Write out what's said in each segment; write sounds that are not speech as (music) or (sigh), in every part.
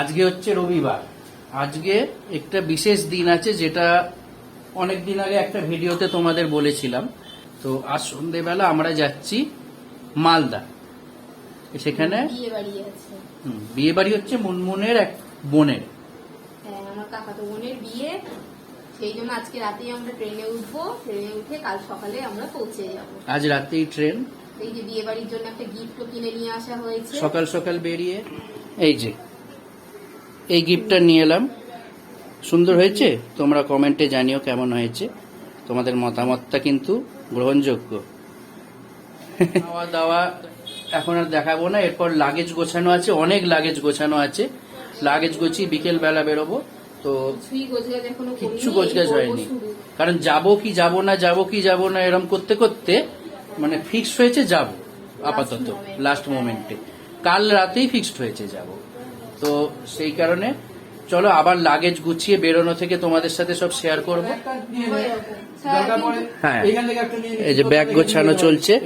আজকে হচ্ছে রবিবার। আজকে একটা বিশেষ দিন আছে যেটা অনেক দিন আগে একটা ভিডিওতে তোমাদের বলেছিলাম। তো আজ সন্ধেবেলা আমরা যাচ্ছি মালদা। সেখানে বিয়ে বাড়ি হচ্ছে মুনমুনের এক বোনের। হ্যাঁ আমার কাকাতো বোনের বিয়ে। সেই জন্য আজকে রাতেই আমরা ট্রেনে উঠবো। ট্রেনে উঠে কাল সকালে আমরা পৌঁছে যাব। আজ রাতেই ট্রেন। এই যে বিয়ে বাড়ির জন্য একটা গিফটও কিনে নিয়ে আসা হয়েছে। সকাল সকাল বেরিয়ে। এই যে এই গিফটটা নিয়ে এলাম। সুন্দর হয়েছে? তোমরা কমেন্টে জানিও কেমন হয়েছে। তোমাদের মতামতটা কিন্তু গ্রহণযোগ্য। খাওয়া দাওয়া এখন আর দেখাবো না। এরপর লাগেজ গোছানো আছে অনেক লাগেজ গোছানো আছে। লাগেজ গোছিয়ে বিকেল বেলা বেরোবো। তো কিচ্ছু গোছগাছ হয়নি। কারণ যাব কি যাব না যাব কি যাব না এরকম করতে করতে মানে ফিক্সড হয়েছে যাব আপাতত। লাস্ট মোমেন্টে কাল রাতেই ফিক্সড হয়েছে যাব। তো সেই কারণে চলো আবার লাগেজ গুছিয়ে বেরোনো থেকে তোমাদের সাথে সব শেয়ার করব। হয়ে। এই যে ব্যাগ গোছানো চলছে।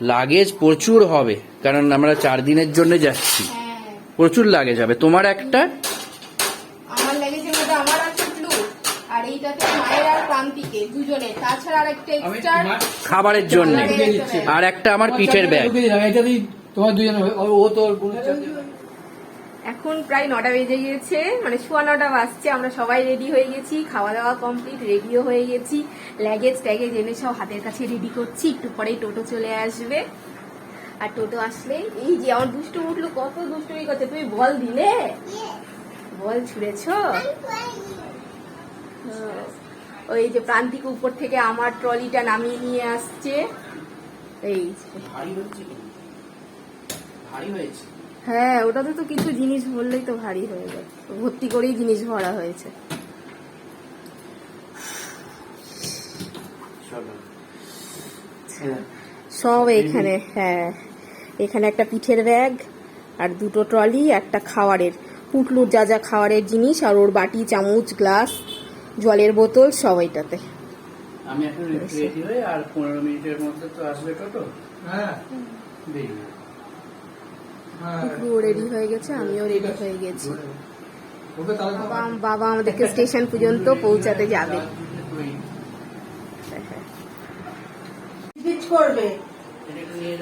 লাগেজ প্রচুর হবে কারণ আমরা চার দিনের জন্য যাচ্ছি। হ্যাঁ। প্রচুর লাগেজ হবে। তোমার একটা? আমার লেগেছে মধ্যে আমার আছে ব্লু আর এইটাতে মায়ের আর প্রান্তিকে দুজনে। তাছাড়া আর একটা এক্সট্রা খাবারের জন্য। আর একটা আমার পিঠের ব্যাগ তোমার দুজনে ও- ও তো বোনের চাকরি করে। এখন প্রায় নটা বেজে গিয়েছে মানে সোয়া নটা বাজছে, আমরা সবাই রেডি হয়ে গেছি খাওয়া দাওয়া কমপ্লিট রেডিও হয়ে গেছি। ল্যাগেজ ট্যাগেজ এনে সব হাতের কাছে রেডি করছি, একটু পরেই টোটো চলে আসবে। আর টোটো আসলে এই যে আমার দুষ্টু উঠল, কত দুষ্টুমি করছে, তুমি বল দিলে? বল ছুঁড়েছ? ওই যে প্রান্তিক উপর থেকে আমার ট্রলিটা নামিয়ে নিয়ে আসছে। এই ভারী হয়েছে। হ্যাঁ ওটাতে তো কিছু জিনিস ভরলেই তো ভারী হয়ে যায়। ভর্তি করেই জিনিস ভরা হয়েছে। সব এখানে হ্যাঁ। এখানে একটা পিঠের ব্যাগ আর দুটো ট্রলি একটা খাওয়ারের। পুটলুর যা যা খাওয়ারের জিনিস আর ওর বাটি চামচ গ্লাস জলের বোতল সব এটাতে আমি এখন রেডি হয়ে আর পনেরো মিনিটের মধ্যে তো আসবে টোটো? হ্যাঁ, বেরিয়ে হ্যাঁ। রেডি হয়ে গেছে, আমিও রেডি হয়ে গেছি। বাবা আমাদেরকে স্টেশন পর্যন্ত পৌঁছাতে যাবে।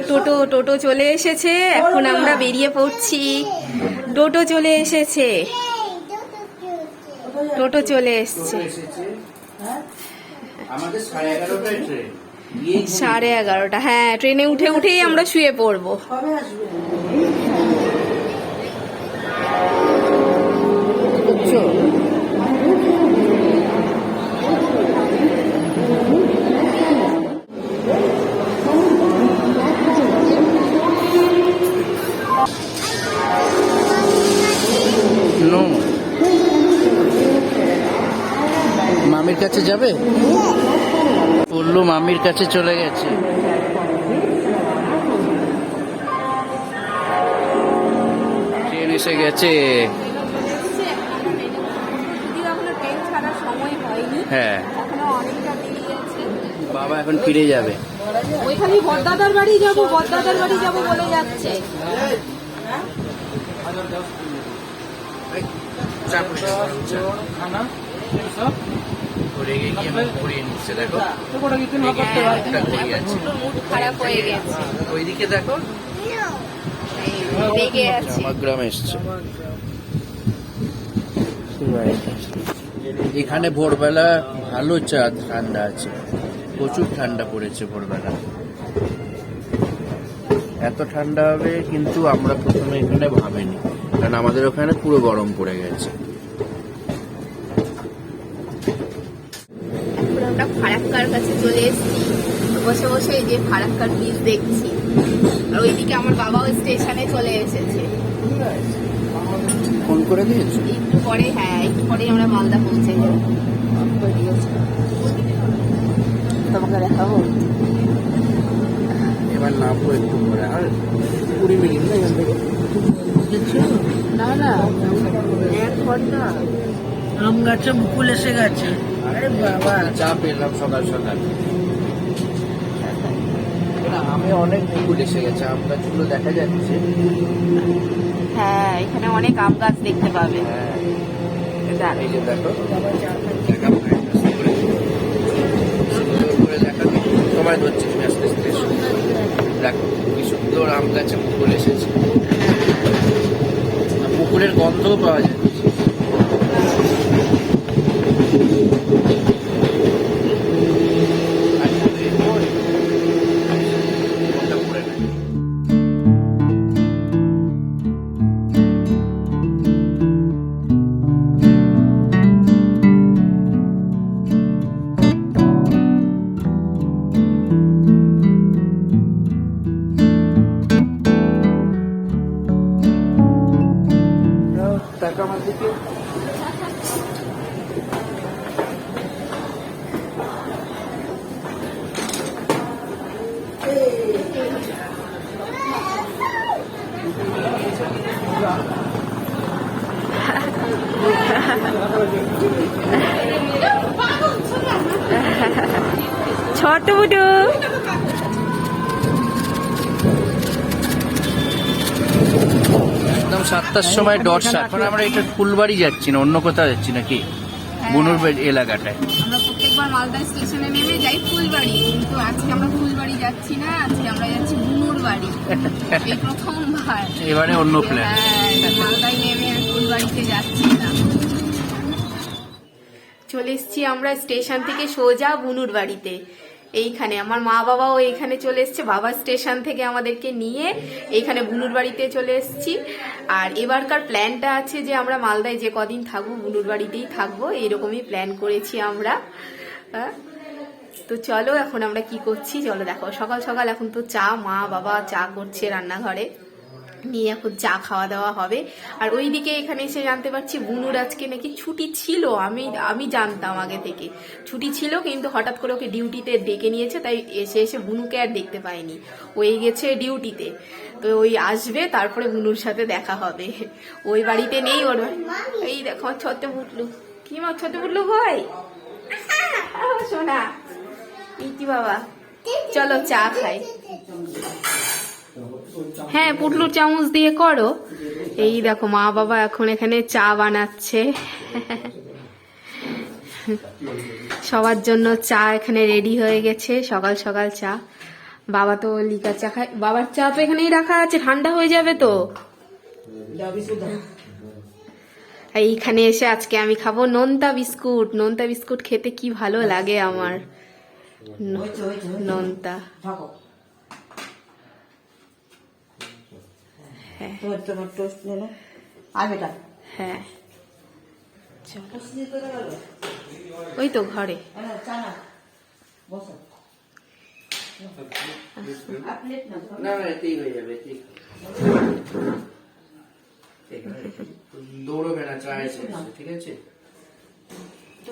টোটো টোটো চলে এসেছে, এখন আমরা বেরিয়ে পড়ছি। টোটো চলে এসেছে। টোটো চলে এসছে। সাড়ে এগারোটা। হ্যাঁ ট্রেনে উঠে, উঠেই আমরা শুয়ে পড়ব। বুঝছ? মামির কাছে যাবে? পল্লু মামির কাছে চলে গেছে। ট্রেন এসে গেছে। হ্যাঁ। বাবা এখন ফিরে যাবে। ওইখানে বড়দাদার বাড়ি যাব বড়দাদার বাড়ি যাব বলে যাচ্ছে। হ্যাঁ, ওইদিকে দেখো। আমার গ্রামে এসছে। এখানে ভোরবেলা ভালো চাঁদ ঠান্ডা আছে। প্রচুর ঠান্ডা পড়েছে ভোরবেলা। এত ঠান্ডা হবে কিন্তু আমরা প্রথমে এখানে ভাবিনি, কারণ আমাদের ওখানে পুরো গরম পড়ে গেছে। ফারাক্কার কাছে চলে এসেছি। বসে বসে এই যে ফারাক্কার ব্রিজ দেখছি। আর ওইদিকে আমার বাবাও স্টেশনে চলে এসেছে। ফোন করে দিয়েছ? একটু পরে হ্যাঁ একটু পরেই আমরা মালদা পৌঁছে যাব। তোমাকে দেখাবো? এবার নামবো একটু পরে। আর কুড়ি মিনিট না এখান থেকে? না না এক ঘণ্টা। আম গাছে মুকুল এসে গেছে। আরে বাবা। চা পেলাম সকাল সকাল। না, আমে অনেক মুকুল এসে গেছে আম গাছগুলো দেখা যাচ্ছে। হ্যাঁ এখানে অনেক আম গাছ দেখতে পাবে। হ্যাঁ তোমায় ধরছি, তুমি আস্তে আস্তে। দেখো, কি সুন্দর আম গাছে মুকুল এসেছে। পুকুরের গন্ধও পাওয়া যাচ্ছে টাকা আমার দিকে ছোট বুটু। সাতটার সময় ডট এখন আমরা এটা ফুলবাড়ি যাচ্ছি না অন্য কোথাও যাচ্ছি নাকি? বুনুর বাড়ি এলাকাটায়। আমরা প্রত্যেকবার মালদা স্টেশনে নেমে যাই ফুলবাড়ি কিন্তু আজকে আমরা ফুলবাড়ি যাচ্ছি না আজকে আমরা যাচ্ছি বুনুর বাড়ি। (laughs) এই প্রথমবার। এবারে অন্য প্ল্যান হ্যাঁ মালদায় নেমে ফুলবাড়িতে যাচ্ছি না। চলে এসছি আমরা স্টেশন থেকে সোজা বুনুর বাড়িতে। এইখানে। আমার মা বাবাও এইখানে চলে এসছে, বাবা স্টেশন থেকে আমাদেরকে নিয়ে এইখানে বুলুর বাড়িতে চলে এসছি। আর এবারকার প্ল্যানটা আছে যে আমরা মালদায় যে কদিন থাকব বুলুর বাড়িতেই থাকব, এইরকমই প্ল্যান করেছি আমরা। তো চলো এখন আমরা কি করছি, চলো দেখো। সকাল সকাল এখন তো চা, মা বাবা চা করছে রান্নাঘরে। নিয়ে এখন চা খাওয়া দাওয়া হবে। আর ওইদিকে এখানে এসে জানতে পারছি বুনুর আজকে নাকি ছুটি ছিল। আমি আমি জানতাম আগে থেকে। ছুটি ছিল, কিন্তু হঠাৎ করে ওকে ডিউটিতে ডেকে নিয়েছে, তাই এসে এসে বুনুকে আর দেখতে পাইনি। ওই গেছে ডিউটিতে। তো ওই আসবে, তারপরে বুনুর সাথে দেখা হবে। ওই বাড়িতে নেই ওর এই দেখো ছোট্ট বুটলু কি মা ছোট্ট বুটলু ভাই শোনা ইতি বাবা। চলো চা খাই। হ্যাঁ পুটলুর চামচ দিয়ে করো। এই দেখো মা বাবা এখন এখানে চা বানাচ্ছে। সবার জন্য চা এখানে রেডি হয়ে গেছে সকাল সকাল চা। বাবা তো লিকা চা খায় বাবার চা তো এখানেই রাখা আছে ঠান্ডা হয়ে যাবে তো। এইখানে এসে আজকে আমি খাব নোনতা বিস্কুট। নোনতা বিস্কুট খেতে কি ভালো লাগে আমার। ন- নোনতা তোমার তোমার টোস্ট নিলে আর বেটা হ্যাঁ। চলো। ওই তো ঘরে। হয়ে দৌড়বে না চা এসে ঠিক আছে? তো